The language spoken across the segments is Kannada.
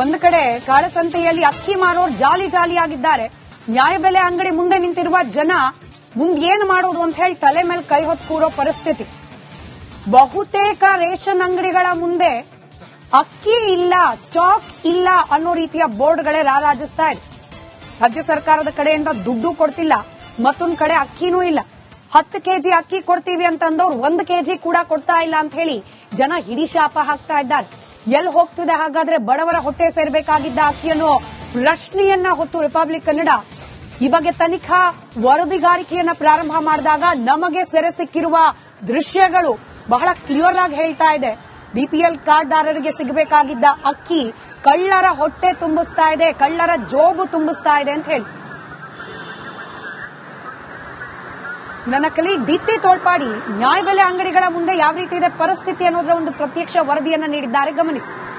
ಒಂದು ಕಡೆ ಕಾಳಸಂತೆಯಲ್ಲಿ ಅಕ್ಕಿ ಮಾರೋರು ಜಾಲಿ ಜಾಲಿಯಾಗಿದ್ದಾರೆ ನ್ಯಾಯಬೆಲೆ ಅಂಗಡಿ ಮುಂದೆ ನಿಂತಿರುವ ಜನ ಮುಂದೇನು ಮಾಡೋದು ಅಂತ ಹೇಳಿ ತಲೆ ಮೇಲೆ ಕೈ ಹೊತ್ತು ಕೂರೋ ಪರಿಸ್ಥಿತಿ. ಬಹುತೇಕ ರೇಷನ್ ಅಂಗಡಿಗಳ ಮುಂದೆ ಅಕ್ಕಿ ಇಲ್ಲ, ಸ್ಟಾಕ್ ಇಲ್ಲ ಅನ್ನೋ ರೀತಿಯ ಬೋರ್ಡ್ಗಳೇ ರಾರಾಜಿಸ್ತಾ ಇದೆ. ರಾಜ್ಯ ಸರ್ಕಾರದ ಕಡೆಯಿಂದ ದುಡ್ಡು ಕೊಡ್ತಿಲ್ಲ, ಮತ್ತೊಂದು ಕಡೆ ಅಕ್ಕಿನೂ ಇಲ್ಲ. ಹತ್ತು ಕೆಜಿ ಅಕ್ಕಿ ಕೊಡ್ತೀವಿ ಅಂತಂದವ್ರು ಒಂದು ಕೆಜಿ ಕೂಡ ಕೊಡ್ತಾ ಇಲ್ಲ ಅಂತ ಹೇಳಿ ಜನ ಹಿಡಿ ಶಾಪ ಹಾಕ್ತಾ ಇದ್ದಾರೆ. ಎಲ್ಲಿ ಹೋಗ್ತಿದೆ ಹಾಗಾದ್ರೆ ಬಡವರ ಹೊಟ್ಟೆ ಸೇರಬೇಕಾಗಿದ್ದ ಅಕ್ಕಿಯನ್ನು ಪ್ರಶ್ನೆಯನ್ನ ಹೊತ್ತು ರಿಪಬ್ಲಿಕ್ ಕನ್ನಡ. ಈ ಬಗ್ಗೆ ತನಿಖಾ ವರದಿಗಾರಿಕೆಯನ್ನ ಪ್ರಾರಂಭ ಮಾಡಿದಾಗ ನಮಗೆ ಸೆರೆ ಸಿಕ್ಕಿರುವ ದೃಶ್ಯಗಳು ಬಹಳ ಕ್ಲಿಯರ್ ಆಗಿ ಹೇಳ್ತಾ ಇದೆ. ಬಿಪಿಎಲ್ ಕಾರ್ಡ್ದಾರರಿಗೆ ಸಿಗಬೇಕಾಗಿದ್ದ ಅಕ್ಕಿ ಕಳ್ಳರ ಹೊಟ್ಟೆ ತುಂಬಿಸ್ತಾ ಇದೆ, ಕಳ್ಳರ ಜೋಬು ತುಂಬಿಸ್ತಾ ಇದೆ ಅಂತ ಹೇಳಿ. ನನ್ನ ಕಲಿ ದೀಪ್ತಿ ತೋಳ್ಪಾಡಿ ನ್ಯಾಯಬೆಲೆ ಅಂಗಡಿಗಳ ಮುಂದೆ ಯಾವ ರೀತಿ ಇದೆ ಪರಿಸ್ಥಿತಿ ಅನ್ನೋದ್ರ ಒಂದು ಪ್ರತ್ಯಕ್ಷ ವರದಿಯನ್ನ ನೀಡಿದ್ದಾರೆ. ಗಮನಿಸಿ.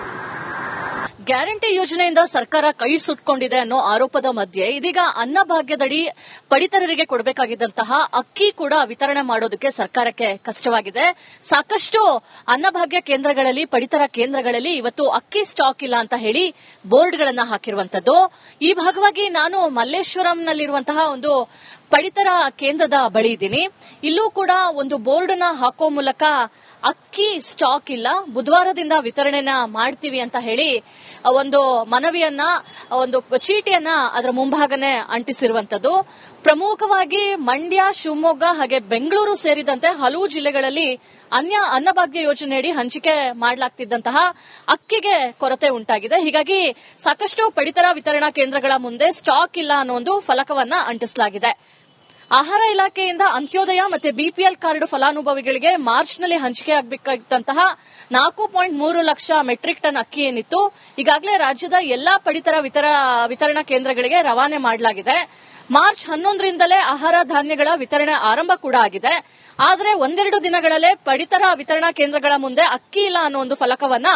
ಗ್ಯಾರಂಟಿ ಯೋಜನೆಯಿಂದ ಸರ್ಕಾರ ಕೈ ಸುಟ್ಕೊಂಡಿದೆ ಅನ್ನೋ ಆರೋಪದ ಮಧ್ಯೆ ಇದೀಗ ಅನ್ನಭಾಗ್ಯದಡಿ ಪಡಿತರರಿಗೆ ಕೊಡಬೇಕಾಗಿದ್ದಂತಹ ಅಕ್ಕಿ ಕೂಡ ವಿತರಣೆ ಮಾಡೋದಕ್ಕೆ ಸರ್ಕಾರಕ್ಕೆ ಕಷ್ಟವಾಗಿದೆ. ಸಾಕಷ್ಟು ಅನ್ನಭಾಗ್ಯ ಕೇಂದ್ರಗಳಲ್ಲಿ, ಪಡಿತರ ಕೇಂದ್ರಗಳಲ್ಲಿ ಇವತ್ತು ಅಕ್ಕಿ ಸ್ಟಾಕ್ ಇಲ್ಲ ಅಂತ ಹೇಳಿ ಬೋರ್ಡ್ಗಳನ್ನ ಹಾಕಿರುವಂತದ್ದು ಈ ಭಾಗವಾಗಿ ನಾನು ಮಲ್ಲೇಶ್ವರಂನಲ್ಲಿರುವಂತಹ ಒಂದು ಪಡಿತರ ಕೇಂದ್ರದ ಬಳಿ ಇದ್ದೀನಿ. ಇಲ್ಲೂ ಕೂಡ ಒಂದು ಬೋರ್ಡ್ನ ಹಾಕೋ ಮೂಲಕ ಅಕ್ಕಿ ಸ್ಟಾಕ್ ಇಲ್ಲ. ಬುಧವಾರದಿಂದ ವಿತರಣೆನ ಮಾಡ್ತೀವಿ ಅಂತ ಹೇಳಿ ಒಂದು ಮನವಿಯನ್ನ ಒಂದು ಚೀಟಿಯನ್ನ ಅದರ ಮುಂಭಾಗನೇ ಅಂಟಿಸಿರುವಂತದ್ದು ಪ್ರಮುಖವಾಗಿ ಮಂಡ್ಯ, ಶಿವಮೊಗ್ಗ ಹಾಗೆ ಬೆಂಗಳೂರು ಸೇರಿದಂತೆ ಹಲವು ಜಿಲ್ಲೆಗಳಲ್ಲಿ ಅನ್ಯ ಅನ್ನಭಾಗ್ಯ ಯೋಜನೆಯಡಿ ಹಂಚಿಕೆ ಮಾಡಲಾಗ್ತಿದ್ದಂತಹ ಅಕ್ಕಿಗೆ ಕೊರತೆ ಉಂಟಾಗಿದೆ. ಹೀಗಾಗಿ ಸಾಕಷ್ಟು ಪಡಿತರ ವಿತರಣಾ ಕೇಂದ್ರಗಳ ಮುಂದೆ ಸ್ಟಾಕ್ ಇಲ್ಲ ಅನ್ನೋ ಒಂದು ಫಲಕವನ್ನ ಅಂಟಿಸಲಾಗಿದೆ. ಆಹಾರ ಇಲಾಖೆಯಿಂದ ಅಂತ್ಯೋದಯ ಮತ್ತೆ ಬಿಪಿಎಲ್ ಕಾರ್ಡ್ ಫಲಾನುಭವಿಗಳಿಗೆ ಮಾರ್ಚ್ನಲ್ಲಿ ಹಂಚಿಕೆ ಆಗಬೇಕಾಗಿದ್ದಂತಹ ನಾಲ್ಕು ಪಾಯಿಂಟ್ ಮೂರು ಲಕ್ಷ ಮೆಟ್ರಿಕ್ ಟನ್ ಅಕ್ಕಿ ಏನಿತ್ತು, ಈಗಾಗಲೇ ರಾಜ್ಯದ ಎಲ್ಲಾ ಪಡಿತರ ವಿತರ- ವಿತರಣಾ ಕೇಂದ್ರಗಳಿಗೆ ರವಾನೆ ಮಾಡಲಾಗಿದೆ. ಮಾರ್ಚ್ ಹನ್ನೊಂದರಿಂದಲೇ ಆಹಾರ ಧಾನ್ಯಗಳ ವಿತರಣೆ ಆರಂಭ ಕೂಡ ಆಗಿದೆ. ಆದರೆ ಒಂದೆರಡು ದಿನಗಳಲ್ಲೇ ಪಡಿತರ ವಿತರಣಾ ಕೇಂದ್ರಗಳ ಮುಂದೆ ಅಕ್ಕಿ ಇಲ್ಲ ಅನ್ನೋ ಒಂದು ಫಲಕವನ್ನ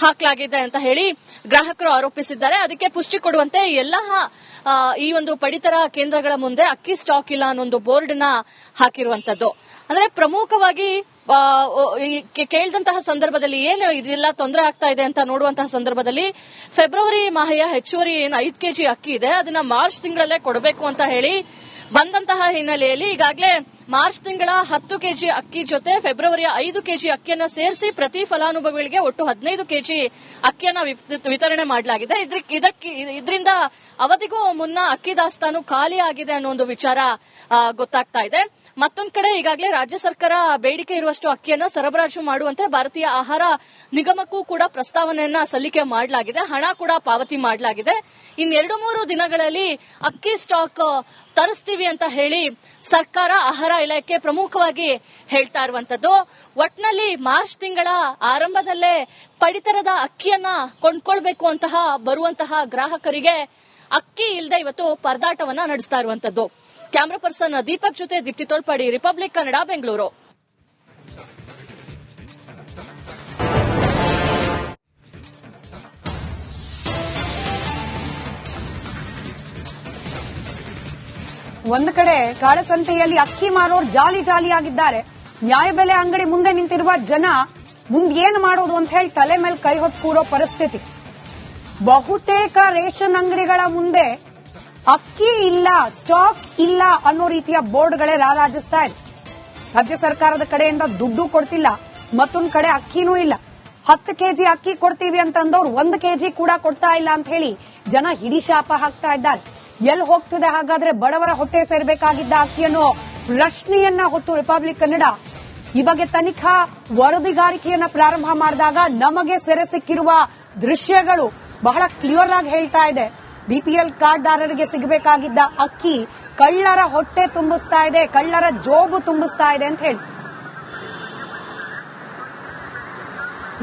ಹಾಕಲಾಗಿದೆ ಅಂತ ಹೇಳಿ ಗ್ರಾಹಕರು ಆರೋಪಿಸಿದ್ದಾರೆ. ಅದಕ್ಕೆ ಪುಷ್ಟಿ ಕೊಡುವಂತೆ ಎಲ್ಲ ಈ ಒಂದು ಪಡಿತರ ಕೇಂದ್ರಗಳ ಮುಂದೆ ಅಕ್ಕಿ ಸ್ಟಾಕ್ ಇಲ್ಲ ಅನ್ನೋ ಒಂದು ಬೋರ್ಡ್ನ ಹಾಕಿರುವಂತದ್ದು ಅಂದ್ರೆ ಪ್ರಮುಖವಾಗಿ ಕೇಳಿದಂತಹ ಸಂದರ್ಭದಲ್ಲಿ ಏನು ಇದೆಲ್ಲ ತೊಂದರೆ ಆಗ್ತಾ ಇದೆ ಅಂತ ನೋಡುವಂತಹ ಸಂದರ್ಭದಲ್ಲಿ ಫೆಬ್ರವರಿ ಮಾಹೆಯ ಹೆಚ್ಚುವರಿ ಏನು ಐದು ಕೆಜಿ ಅಕ್ಕಿ ಇದೆ, ಅದನ್ನ ಮಾರ್ಚ್ ತಿಂಗಳಲ್ಲೇ ಕೊಡಬೇಕು ಅಂತ ಹೇಳಿ ಬಂದಂತಹ ಹಿನ್ನೆಲೆಯಲ್ಲಿ ಈಗಾಗಲೇ ಮಾರ್ಚ್ ತಿಂಗಳ ಹತ್ತು ಕೆಜಿ ಅಕ್ಕಿ ಜೊತೆ ಫೆಬ್ರವರಿಯ ಐದು ಕೆಜಿ ಅಕ್ಕಿಯನ್ನು ಸೇರಿಸಿ ಪ್ರತಿ ಫಲಾನುಭವಿಗಳಿಗೆ ಒಟ್ಟು ಹದಿನೈದು ಕೆಜಿ ಅಕ್ಕಿಯನ್ನು ವಿತ್- ವಿತರಣೆ ಮಾಡಲಾಗಿದೆ. ಇದಕ್ಕೆ, ಇದರಿಂದ ಅವಧಿಗೂ ಮುನ್ನ ಅಕ್ಕಿ ದಾಸ್ತಾನು ಖಾಲಿ ಆಗಿದೆ ಅನ್ನೋ ಒಂದು ವಿಚಾರ ಗೊತ್ತಾಗ್ತಾ ಇದೆ. ಮತ್ತೊಂದು ಕಡೆ ಈಗಾಗಲೇ ರಾಜ್ಯ ಸರ್ಕಾರ ಬೇಡಿಕೆ ಇರುವಷ್ಟು ಅಕ್ಕಿಯನ್ನು ಸರಬರಾಜು ಮಾಡುವಂತೆ ಭಾರತೀಯ ಆಹಾರ ನಿಗಮಕ್ಕೂ ಕೂಡ ಪ್ರಸ್ತಾವನೆಯನ್ನ ಸಲ್ಲಿಕೆ ಮಾಡಲಾಗಿದೆ. ಹಣ ಕೂಡ ಪಾವತಿ ಮಾಡಲಾಗಿದೆ. ಇನ್ನೆರಡು ಮೂರು ದಿನಗಳಲ್ಲಿ ಅಕ್ಕಿ ಸ್ಟಾಕ್ ತರಿಸ್ತೀವಿ ಅಂತ ಹೇಳಿ ಸರ್ಕಾರ ಆಹಾರ ಇಲಾಖೆ ಪ್ರಮುಖವಾಗಿ ಹೇಳ್ತಾ ಇರುವಂತದ್ದು. ಒಟ್ನಲ್ಲಿ ಮಾರ್ಚ್ ತಿಂಗಳ ಆರಂಭದಲ್ಲೇ ಪಡಿತರದ ಅಕ್ಕಿಯನ್ನ ಕೊಂಡ್ಕೊಳ್ಬೇಕು ಅಂತಹ ಬರುವಂತಹ ಗ್ರಾಹಕರಿಗೆ ಅಕ್ಕಿ ಇಲ್ಲದೆ ಇವತ್ತು ಪರದಾಟವನ್ನ ನಡೆಸ್ತಾ ಇರುವಂತದ್ದು. ಕ್ಯಾಮ್ರಾ ಪರ್ಸನ್ ದೀಪಕ್ ಜೊತೆ ದೀಪ್ತಿ ತೋಳ್ಪಾಡಿ, ರಿಪಬ್ಲಿಕ್ ಕನ್ನಡ, ಬೆಂಗಳೂರು. ಒಂದು ಕಡೆ ಕಾಳಸಂತೆಯಲ್ಲಿ ಅಕ್ಕಿ ಮಾರೋರು ಜಾಲಿ ಜಾಲಿಯಾಗಿದ್ದಾರೆ ನ್ಯಾಯಬೆಲೆ ಅಂಗಡಿ ಮುಂದೆ ನಿಂತಿರುವ ಜನ ಮುಂದ್ ಏನ್ ಮಾಡೋದು ಅಂತ ಹೇಳಿ ತಲೆ ಮೇಲೆ ಕೈ ಹೊತ್ತು ಕೂರೋ ಪರಿಸ್ಥಿತಿ. ಬಹುತೇಕ ರೇಷನ್ ಅಂಗಡಿಗಳ ಮುಂದೆ ಅಕ್ಕಿ ಇಲ್ಲ, ಸ್ಟಾಕ್ ಇಲ್ಲ ಅನ್ನೋ ರೀತಿಯ ಬೋರ್ಡ್ಗಳೇ ರಾರಾಜಿಸ್ತಾ ಇದೆ. ರಾಜ್ಯ ಸರ್ಕಾರದ ಕಡೆಯಿಂದ ದುಡ್ಡು ಕೊಡ್ತಿಲ್ಲ, ಮತ್ತೊಂದ್ ಕಡೆ ಅಕ್ಕಿನೂ ಇಲ್ಲ. ಹತ್ತು ಕೆಜಿ ಅಕ್ಕಿ ಕೊಡ್ತೀವಿ ಅಂತಂದವ್ರು ಒಂದು ಕೆಜಿ ಕೂಡ ಕೊಡ್ತಾ ಇಲ್ಲ ಅಂತ ಹೇಳಿ ಜನ ಹಿಡಿ ಶಾಪ ಹಾಕ್ತಾ ಇದ್ದಾರೆ. ಎಲ್ಲಿ ಹೋಗ್ತದೆ? ಹಾಗಾದ್ರೆ ಬಡವರ ಹೊಟ್ಟೆ ಸೇರಬೇಕಾಗಿದ್ದ ಅಕ್ಕಿಯನ್ನು ಪ್ರಶ್ನೆಯನ್ನ ಹೊತ್ತು ರಿಪಬ್ಲಿಕ್ ಕನ್ನಡ ಈ ಬಗ್ಗೆ ತನಿಖಾ ವರದಿಗಾರಿಕೆಯನ್ನ ಪ್ರಾರಂಭ ಮಾಡಿದಾಗ ನಮಗೆ ಸೆರೆ ಸಿಕ್ಕಿರುವ ದೃಶ್ಯಗಳು ಬಹಳ ಕ್ಲಿಯರ್ ಆಗಿ ಹೇಳ್ತಾ ಇದೆ. ಬಿಪಿಎಲ್ ಕಾರ್ಡ್ದಾರರಿಗೆ ಸಿಗಬೇಕಾಗಿದ್ದ ಅಕ್ಕಿ ಕಳ್ಳರ ಹೊಟ್ಟೆ ತುಂಬಿಸ್ತಾ ಇದೆ, ಕಳ್ಳರ ಜೋಬು ತುಂಬಿಸ್ತಾ ಇದೆ ಅಂತ ಹೇಳಿ.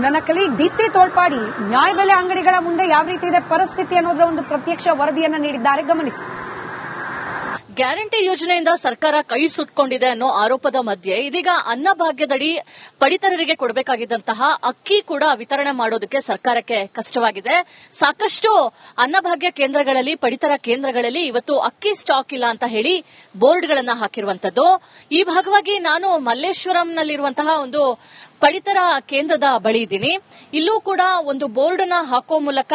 ನನ್ನ ಕಲಿ ದೀಪ್ತಿ ತೋಳ್ಪಾಡಿ ನ್ಯಾಯಬೆಲೆ ಅಂಗಡಿಗಳ ಮುಂದೆ ಯಾವ ರೀತಿ ಇದೆ ಪರಿಸ್ಥಿತಿ ಅನ್ನೋದರ ಒಂದು ಪ್ರತ್ಯಕ್ಷ ವರದಿಯನ್ನು ನೀಡಿದ್ದಾರೆ, ಗಮನಿಸಿ. ಗ್ಯಾರಂಟಿ ಯೋಜನೆಯಿಂದ ಸರ್ಕಾರ ಕೈ ಸುಟ್ಕೊಂಡಿದೆ ಅನ್ನೋ ಆರೋಪದ ಮಧ್ಯೆ ಇದೀಗ ಅನ್ನಭಾಗ್ಯದಡಿ ಪಡಿತರರಿಗೆ ಕೊಡಬೇಕಾಗಿದ್ದಂತಹ ಅಕ್ಕಿ ಕೂಡ ವಿತರಣೆ ಮಾಡೋದಕ್ಕೆ ಸರ್ಕಾರಕ್ಕೆ ಕಷ್ಟವಾಗಿದೆ. ಸಾಕಷ್ಟು ಅನ್ನಭಾಗ್ಯ ಕೇಂದ್ರಗಳಲ್ಲಿ, ಪಡಿತರ ಕೇಂದ್ರಗಳಲ್ಲಿ ಇವತ್ತು ಅಕ್ಕಿ ಸ್ಟಾಕ್ ಇಲ್ಲ ಅಂತ ಹೇಳಿ ಬೋರ್ಡ್ಗಳನ್ನು ಹಾಕಿರುವಂತದ್ದು. ಈ ಭಾಗವಾಗಿ ನಾನು ಮಲ್ಲೇಶ್ವರಂನಲ್ಲಿರುವಂತಹ ಒಂದು ಪಡಿತರ ಕೇಂದ್ರದ ಬಳಿ ಇದ್ದೀನಿ. ಇಲ್ಲೂ ಕೂಡ ಒಂದು ಬೋರ್ಡ್ನ ಹಾಕೋ ಮೂಲಕ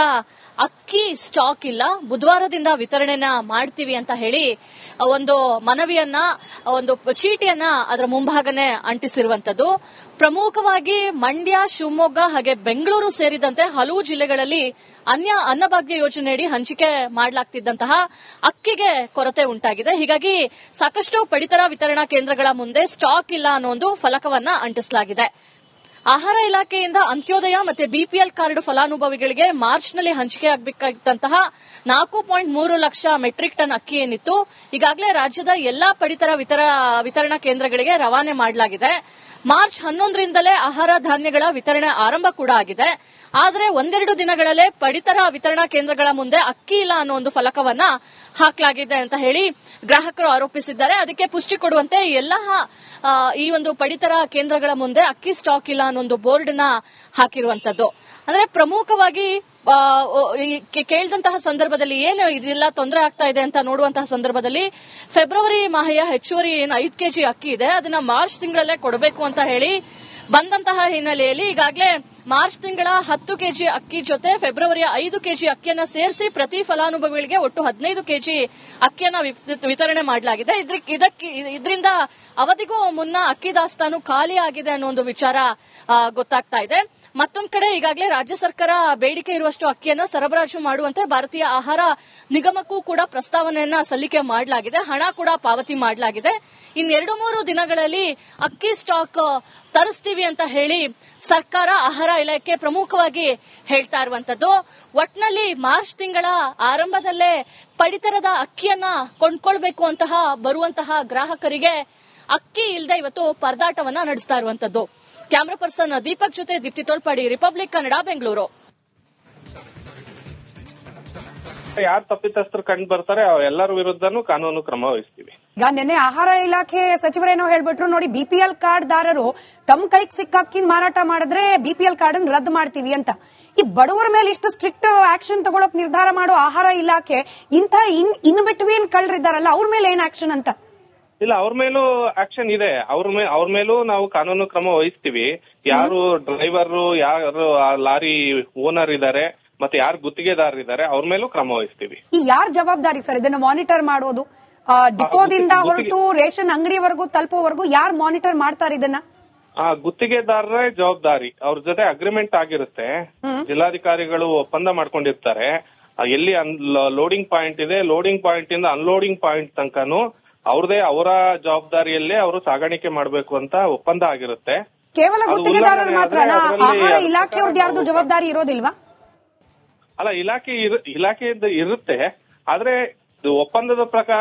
ಅಕ್ಕಿ ಸ್ಟಾಕ್ ಇಲ್ಲ. ಬುಧವಾರದಿಂದ ವಿತರಣೆನ ಮಾಡ್ತೀವಿ ಅಂತ ಹೇಳಿ ಒಂದು ಮನವಿಯನ್ನ ಒಂದು ಚೀಟಿಯನ್ನ ಅದರ ಮುಂಭಾಗನೆ ಅಂಟಿಸಿರುವಂತದ್ದು ಪ್ರಮುಖವಾಗಿ ಮಂಡ್ಯ, ಶಿವಮೊಗ್ಗ ಹಾಗೆ ಬೆಂಗಳೂರು ಸೇರಿದಂತೆ ಹಲವು ಜಿಲ್ಲೆಗಳಲ್ಲಿ ಅನ್ಯ ಅನ್ನಭಾಗ್ಯ ಯೋಜನೆಯಡಿ ಹಂಚಿಕೆ ಮಾಡಲಾಗ್ತಿದ್ದಂತಹ ಅಕ್ಕಿಗೆ ಕೊರತೆ ಉಂಟಾಗಿದೆ. ಹೀಗಾಗಿ ಸಾಕಷ್ಟು ಪಡಿತರ ವಿತರಣಾ ಕೇಂದ್ರಗಳ ಮುಂದೆ ಸ್ಟಾಕ್ ಇಲ್ಲ ಅನ್ನೋ ಒಂದು ಫಲಕವನ್ನ ಅಂಟಿಸಲಾಗಿದೆ. ಆಹಾರ ಇಲಾಖೆಯಿಂದ ಅಂತ್ಯೋದಯ ಮತ್ತೆ ಬಿಪಿಎಲ್ ಕಾರ್ಡ್ ಫಲಾನುಭವಿಗಳಿಗೆ ಮಾರ್ಚ್ನಲ್ಲಿ ಹಂಚಿಕೆ ಆಗಬೇಕಾಗಿದ್ದಂತಹ ನಾಲ್ಕು ಪಾಯಿಂಟ್ ಮೂರು ಲಕ್ಷ ಮೆಟ್ರಿಕ್ ಟನ್ ಅಕ್ಕಿ ಏನಿತ್ತು ಈಗಾಗಲೇ ರಾಜ್ಯದ ಎಲ್ಲಾ ಪಡಿತರ ವಿತರ, ವಿತರಣಾ ಕೇಂದ್ರಗಳಿಗೆ ರವಾನೆ ಮಾಡಲಾಗಿದೆ. ಮಾರ್ಚ್ ಹನ್ನೊಂದರಿಂದಲೇ ಆಹಾರ ಧಾನ್ಯಗಳ ವಿತರಣೆ ಆರಂಭ ಕೂಡ ಆಗಿದೆ. ಆದರೆ ಒಂದೆರಡು ದಿನಗಳಲ್ಲೇ ಪಡಿತರ ವಿತರಣಾ ಕೇಂದ್ರಗಳ ಮುಂದೆ ಅಕ್ಕಿ ಇಲ್ಲ ಅನ್ನೋ ಒಂದು ಫಲಕವನ್ನ ಹಾಕಲಾಗಿದೆ ಅಂತ ಹೇಳಿ ಗ್ರಾಹಕರು ಆರೋಪಿಸಿದ್ದಾರೆ. ಅದಕ್ಕೆ ಪುಷ್ಟಿ ಕೊಡುವಂತೆ ಎಲ್ಲ ಈ ಒಂದು ಪಡಿತರ ಕೇಂದ್ರಗಳ ಮುಂದೆ ಅಕ್ಕಿ ಸ್ಟಾಕ್ ಇಲ್ಲ ಒಂದು ಬೋರ್ಡ್ನ ಹಾಕಿರುವಂತದ್ದು. ಅಂದ್ರೆ ಪ್ರಮುಖವಾಗಿ ಕೇಳಿದಂತಹ ಸಂದರ್ಭದಲ್ಲಿ ಏನು ಇದೆಲ್ಲ, ತೊಂದರೆ ಆಗ್ತಾ ಇದೆ ಅಂತ ನೋಡುವಂತಹ ಸಂದರ್ಭದಲ್ಲಿ ಫೆಬ್ರವರಿ ಮಾಹೆಯ ಹೆಚ್ಚುವರಿ ಏನು ಐದು ಕೆಜಿ ಅಕ್ಕಿ ಇದೆ, ಅದನ್ನ ಮಾರ್ಚ್ ತಿಂಗಳಲ್ಲೇ ಕೊಡಬೇಕು ಅಂತ ಹೇಳಿ ಬಂದಂತಹ ಹಿನ್ನೆಲೆಯಲ್ಲಿ ಈಗಾಗಲೇ ಮಾರ್ಚ್ ತಿಂಗಳ ಹತ್ತು ಕೆಜಿ ಅಕ್ಕಿ ಜೊತೆ ಫೆಬ್ರವರಿಯ ಐದು ಕೆಜಿ ಅಕ್ಕಿಯನ್ನ ಸೇರಿಸಿ ಪ್ರತಿ ಫಲಾನುಭವಿಗಳಿಗೆ ಒಟ್ಟು ಹದಿನೈದು ಕೆಜಿ ಅಕ್ಕಿಯನ್ನ ವಿತ್- ವಿತರಣೆ ಮಾಡಲಾಗಿದೆ. ಇದಕ್ಕೆ, ಇದರಿಂದ ಅವಧಿಗೂ ಮುನ್ನ ಅಕ್ಕಿ ದಾಸ್ತಾನು ಖಾಲಿ ಆಗಿದೆ ಅನ್ನೋ ಒಂದು ವಿಚಾರ ಗೊತ್ತಾಗ್ತಾ ಇದೆ. ಮತ್ತೊಂದು ಕಡೆ ಈಗಾಗಲೇ ರಾಜ್ಯ ಸರ್ಕಾರ ಬೇಡಿಕೆ ಇರುವಷ್ಟು ಅಕ್ಕಿಯನ್ನ ಸರಬರಾಜು ಮಾಡುವಂತೆ ಭಾರತೀಯ ಆಹಾರ ನಿಗಮಕ್ಕೂ ಕೂಡ ಪ್ರಸ್ತಾವನೆಯನ್ನ ಸಲ್ಲಿಕೆ ಮಾಡಲಾಗಿದೆ. ಹಣ ಕೂಡ ಪಾವತಿ ಮಾಡಲಾಗಿದೆ. ಇನ್ನೆರಡು ಮೂರು ದಿನಗಳಲ್ಲಿ ಅಕ್ಕಿ ಸ್ಟಾಕ್ ತರಿಸ್ತೀವಿ ಅಂತ ಹೇಳಿ ಸರ್ಕಾರ ಆಹಾರ ಇಲಾಖೆ ಪ್ರಮುಖವಾಗಿ ಹೇಳ್ತಾ ಇರುವಂತದ್ದು. ಒಟ್ನಲ್ಲಿ ಮಾರ್ಚ್ ತಿಂಗಳ ಆರಂಭದಲ್ಲೇ ಪಡಿತರದ ಅಕ್ಕಿಯನ್ನ ಕೊಂಡ್ಕೊಳ್ಬೇಕು ಅಂತಹ ಬರುವಂತಹ ಗ್ರಾಹಕರಿಗೆ ಅಕ್ಕಿ ಇಲ್ಲದೆ ಇವತ್ತು ಪರದಾಟವನ್ನ ನಡೆಸ್ತಾ ಇರುವಂತದ್ದು. ಕ್ಯಾಮರಾ ಪರ್ಸನ್ ದೀಪಕ್ ಜೊತೆ ದೀಪ್ತಿ ತೋಳ್ಪಾಡಿ, ರಿಪಬ್ಲಿಕ್ ಕನ್ನಡ, ಬೆಂಗಳೂರು. ಯಾರು ತಪ್ಪಿತಸ್ಥರು ಕಂಡು ಬರ್ತಾರೆ ಎಲ್ಲರ ವಿರುದ್ಧನೂ ಕಾನೂನು ಕ್ರಮ ವಹಿಸ್ತೀವಿ. ಈಗ ನಿನ್ನೆ ಆಹಾರ ಇಲಾಖೆ ಸಚಿವರೇನೋ ಹೇಳ್ಬಿಟ್ರು ನೋಡಿ ಬಿಪಿಎಲ್ ಕಾರ್ಡ್ ದಾರರು ತಮ್ಮ ಕೈಗೆ ಸಿಕ್ಕಾಕಿನ್ ಮಾರಾಟ ಮಾಡಿದ್ರೆ ಬಿಪಿಎಲ್ ಕಾರ್ಡ್ ಅನ್ನು ರದ್ದು ಮಾಡ್ತೀವಿ ಅಂತ. ಈ ಬಡವರ ಮೇಲೆ ಇಷ್ಟು ಸ್ಟ್ರಿಕ್ಟ್ ಆಕ್ಷನ್ ತಗೊಳಕ್ ನಿರ್ಧಾರ ಮಾಡೋ ಆಹಾರ ಇಲಾಖೆ ಇಂಥ ಇನ್ ಇನ್ ಬಿಟ್ವೀನ್ ಕಳ್ಳರಿದ್ದಾರಲ್ಲ ಅವ್ರ ಮೇಲೆ ಏನ್ ಆಕ್ಷನ್ ಅಂತ? ಇಲ್ಲ ಅವ್ರ ಮೇಲೂ ಆಕ್ಷನ್ ಇದೆ. ಅವ್ರ ಮೇ ಅವ್ರ ಮೇಲೂ ನಾವು ಕಾನೂನು ಕ್ರಮ ವಹಿಸ್ತೀವಿ. ಯಾರು ಡ್ರೈವರ್ ಯಾರು ಲಾರಿ ಓನರ್ ಇದ್ದಾರೆ ಮತ್ತೆ ಯಾರು ಗುತ್ತಿಗೆದಾರರಿದ್ದಾರೆ ಅವ್ರ ಮೇಲೂ ಕ್ರಮ ವಹಿಸ್ತೀವಿ. ಯಾರ ಜವಾಬ್ದಾರಿ ಸರ್? ಇದನ್ನ ಮಾನಿಟರ್ ಮಾಡೋದು ಡಿಪೋದಿಂದ ಹೊರಟು ರೇಷನ್ ಅಂಗಡಿವರೆಗೂ ತಲುಪುವವರೆಗೂ ಯಾರು ಮಾನಿಟರ್ ಮಾಡ್ತಾರೆ ಇದನ್ನ? ಆ ಗುತ್ತಿಗೆದಾರರೇ ಜವಾಬ್ದಾರಿ. ಅವ್ರ ಜೊತೆ ಅಗ್ರಿಮೆಂಟ್ ಆಗಿರುತ್ತೆ. ಜಿಲ್ಲಾಧಿಕಾರಿಗಳು ಒಪ್ಪಂದ ಮಾಡ್ಕೊಂಡಿರ್ತಾರೆ. ಎಲ್ಲಿ ಲೋಡಿಂಗ್ ಪಾಯಿಂಟ್ ಇದೆ ಲೋಡಿಂಗ್ ಪಾಯಿಂಟ್ ಇಂದ ಅನ್ಲೋಡಿಂಗ್ ಪಾಯಿಂಟ್ ತನಕನು ಅವ್ರದೇ ಅವರ ಜವಾಬ್ದಾರಿಯಲ್ಲೇ ಅವರು ಸಾಗಾಣಿಕೆ ಮಾಡಬೇಕು ಅಂತ ಒಪ್ಪಂದ ಆಗಿರುತ್ತೆ. ಕೇವಲ ಗುತ್ತಿಗೆದಾರ ಗುತ್ತಿಗೆದಾರರು ಮಾತ್ರ ಆಹಾರ ಇಲಾಖೆಯವ್ರದ್ದು ಯಾರ್ದು ಜವಾಬ್ದಾರಿ ಇರೋದಿಲ್ವಾ? ಅಲ್ಲ ಇಲಾಖೆ ಇಲಾಖೆಯಿಂದ ಇರುತ್ತೆ. ಆದ್ರೆ ಒಪ್ಪಂದದ ಪ್ರಕಾರ